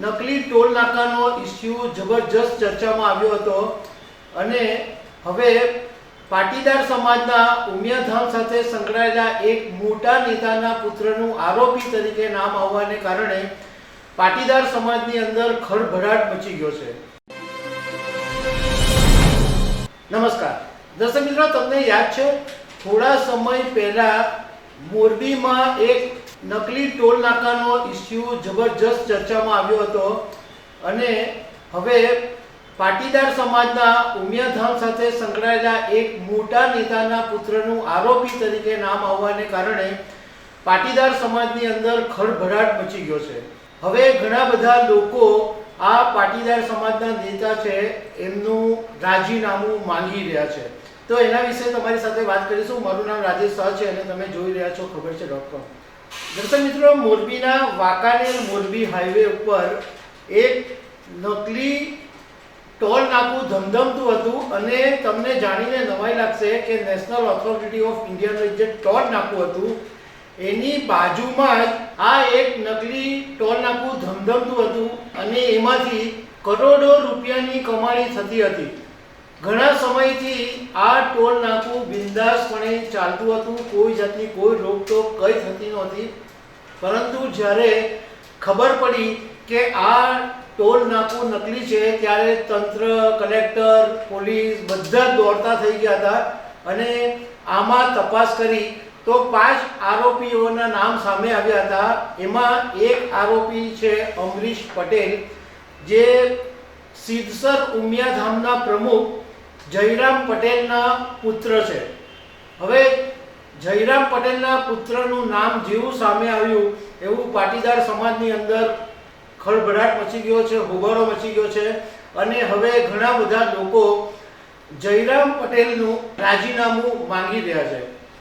નકલી toll નાકાનો issue જબરજસ્ત ચર્ચામાં આવ્યો હતો. અને હવે પાટીદાર સમાજના ઉમિયાધામ સાથે સંકળાયેલા એક મોટા નેતાના પુત્રનું આરોપી તરીકે નામ આવવાને કારણે પાટીદાર સમાજની અંદર ખળભળાટ મચી ગયો છે. નમસ્કાર. દર્શક મિત્રો, તમને યાદ છે, થોડા સમય પહેલા મોરબીમાં એક નકલી ટોલ નાકાનો ઇસ્યુ જબરજસ્ત ચર્ચામાં આવ્યો હતો. અને હવે પાટીદાર સમાજના ઉમિયાધામ સાથે સંકળાયેલા એક મોટા નેતાના પુત્રનું આરોપી તરીકે નામ આવવાને કારણે પાટીદાર સમાજની અંદર ખળભળાટ મચી ગયો છે. હવે ઘણા બધા લોકો આ પાટીદાર સમાજના નેતા છે એમનું રાજીનામું માંગી રહ્યા છે. તો એના વિશે તમારી સાથે વાત કરીશું. મારું નામ રાજેશ શાહ છે અને તમે જોઈ રહ્યા છો ખબર છે ડોટ કોમ દર્શક મિત્રો, મોરબીના વાંકાનેર મોરબી હાઈવે ઉપર એક નકલી ટોલ નાકું ધમધમતું હતું અને તમને જાણીને નવાઈ લાગશે કે નેશનલ ઓથોરિટી ઓફ ઇન્ડિયાનું જે ટોલ નાકું હતું, એની બાજુમાં જ આ એક નકલી ટોલ નાકું ધમધમતું હતું અને એમાંથી કરોડો રૂપિયાની કમાણી થતી હતી. ઘણા સમયથી આ ટોલ નાકું બિંદાસપણે ચાલતું હતું. કોઈ જાતની કોઈ રોકટોક કંઈ થતી નહોતી. પરંતુ જ્યારે ખબર પડી કે આ ટોલ નાકું નકલી છે, ત્યારે તંત્ર, કલેક્ટર, પોલીસ બધા દોડતા થઈ ગયા હતા અને આમાં તપાસ કરી તો પાંચ આરોપીઓના નામ સામે આવ્યા હતા. એમાં એક આરોપી છે અમરીશ પટેલ, જે સિદ્ધસર ઉમિયાધામના પ્રમુખ જયરામ પટેલના પુત્ર છે. હવે જયરામ પટેલના પુત્રનું નામ જેવું સામે આવ્યું, એવું પાટીદાર સમાજની અંદર ખળભળાટ મચી ગયો છે, હોબાળો મચી ગયો છે અને હવે ઘણા બધા લોકો જયરામ પટેલનું રાજીનામું માંગી રહ્યા છે.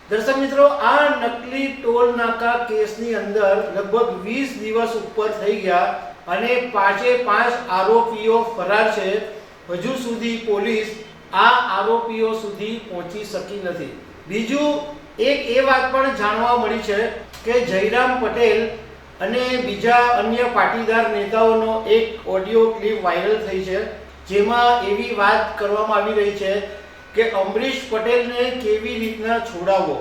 દર્શક મિત્રો, આ નકલી ટોલ નાકા કેસની અંદર લગભગ વીસ દિવસ ઉપર થઈ ગયા અને પાંચે પાંચ આરોપીઓ ફરાર છે. હજુ સુધી પોલીસ આ આરોપીઓ સુધી પહોંચી શકી નથી. બીજું, એક એ વાત પણ જાણવા મળી છે કે જયરામ પટેલ અને બીજા અન્ય પાટીદાર નેતાઓનો એક ઓડિયો ક્લિપ વાયરલ થઈ છે, જેમાં એવી વાત કરવામાં આવી રહી છે કે અમરીશ પટેલને કેવી રીતના છોડાવવો.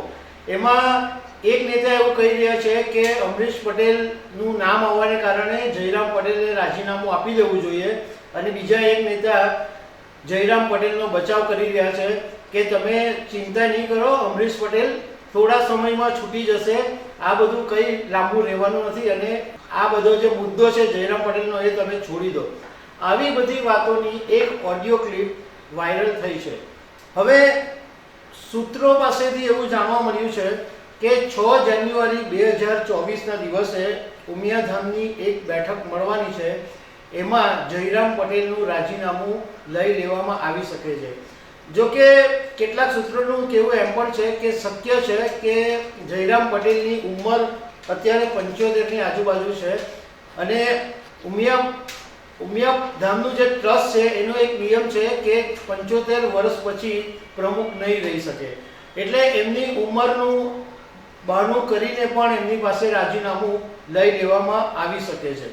એમાં એક નેતા એવું કહી રહ્યા છે કે અમરીશ પટેલનું નામ આવવાને કારણે જયરામ પટેલને રાજીનામું આપી દેવું જોઈએ અને બીજા એક નેતા જયરામ પટેલનો બચાવ કરી રહ્યા છે કે તમે ચિંતા નહીં કરો, અમરીશ પટેલ થોડા સમયમાં છૂટી જશે. આ બધું કંઈ લાંબુ રહેવાનું નથી અને આ બધો જે મુદ્દો છે જયરામ પટેલનો એ તમે છોડી દો. આવી બધી વાતોની એક ઓડિયો ક્લિપ વાયરલ થઈ છે. હવે સૂત્રો પાસેથી એવું જાણવા મળ્યું છે કે છ જાન્યુઆરી બે હજાર ચોવીસના દિવસે ઉમિયાધામની એક બેઠક મળવાની છે. એમાં જયરામ પટેલનું રાજીનામું લઈ લેવામાં આવી શકે છે. જો કે કેટલાક સૂત્રોનું કહેવું એમ પણ છે કે શક્ય છે કે જયરામ પટેલની ઉંમર અત્યારે પંચોતેરની આજુબાજુ છે અને ઉમિયા ઉમિયા ધામનું જે ટ્રસ્ટ છે એનો એક નિયમ છે કે પંચોતેર વર્ષ પછી પ્રમુખ નહીં રહી શકે. એટલે એમની ઉંમરનું બહાનું કરીને પણ એમની પાસે રાજીનામું લઈ લેવામાં આવી શકે છે.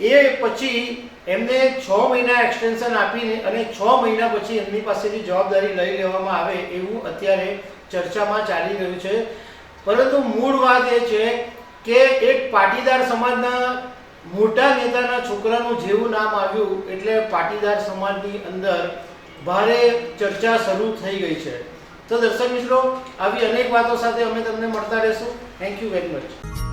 એ પછી એમને છ મહિના એક્સટેન્શન આપીને અને છ મહિના પછી એમની પાસેથી જવાબદારી લઈ લેવામાં આવે એવું અત્યારે ચર્ચામાં ચાલી રહ્યું છે. પરંતુ મૂળ વાત એ છે કે એક પાટીદાર સમાજના મોટા નેતાના છોકરાનું જેવું નામ આવ્યું એટલે પાટીદાર સમાજની અંદર ભારે ચર્ચા શરૂ થઈ ગઈ છે. તો દર્શક મિત્રો, આવી અનેક વાતો સાથે અમે તમને મળતા રહેશું. Thank you very much